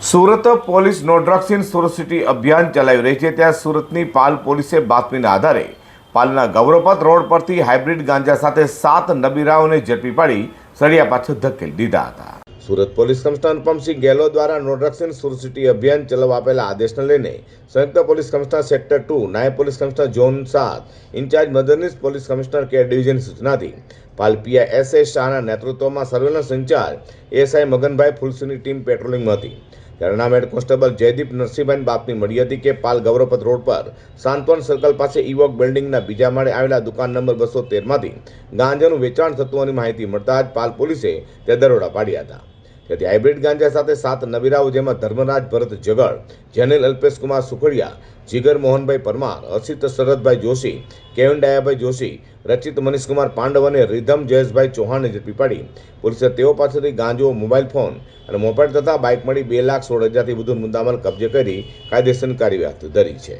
Surat police no drugs Surat city અભિયાન ચલાવી રહી છે. ત્યાં સુરતની પાલ પોલીસે બાતમીના આધારે પાલના ગૌરવપત રોડ પરથી હાઇબ્રિડ ગાંજા સાથે સાત નબીરાઓને ઝડપી પાડી સળિયા પાછળ ધકેલી દીધા હતા. સુરત પોલીસ કમિશનર પમસિંહ ગેહલોત દ્વારા નો ડ્રગ્સ સુરત સિટી અભિયાન ચલાવવા આપેલા આદેશને લઈને સંયુક્ત પોલીસ કમિશનર સેક્ટર ટુ, નાયબ પોલીસ કમિશનર ઝોન સાત, ઇન્ચાર્જ મદદનીશ પોલીસ કમિશનર કેર ડિવિઝન સૂચનાથી પાલ પીઆઈ એસ એસ શાહના નેતૃત્વમાં સર્વેલન્સ ઇન્ચાર્જ એસઆઈ મગનભાઈ ફુલસુની ટીમ પેટ્રોલિંગમાં હતી. હેડ કોન્સ્ટેબલ જયદીપ નરસિંહભાઈ બાતમી મળી હતી કે પાલ ગૌરવપથ રોડ પર સાંત્વન સર્કલ પાસે ઇવોક બિલ્ડિંગના બીજા માળે આવેલા દુકાન નંબર બસો તેરમાંથી ગાંજાનું વેચાણ થતું હોવાની માહિતી મળતા જ પાલ પોલીસે તે દરોડા પાડ્યા હતા. તેથી હાઇબ્રિડ ગાંજા સાથે સાત નવીરાઓ જેમાં ધર્મરાજ ભરત જગડ જેનિલ અલ્પેશ કુમાર સુખડિયા, જીગર મોહનભાઈ પરમાર, અસિત શરદભાઈ જોશી, કેવન ડાયાભાઈ જોશી, રચિત મનીષકુમાર પાંડવ અને રિધમ જયેશભાઈ ચૌહાણને ઝડપી પાડી પોલીસે તેઓ પાસેથી ગાંજો, મોબાઈલ ફોન અને મોપેડ તથા બાઇક મળી બે લાખ સોળ હજારથી વધુ મુદ્દામાલ કબજે કરી કાયદેસરની કાર્યવાહી હાથ ધરી છે.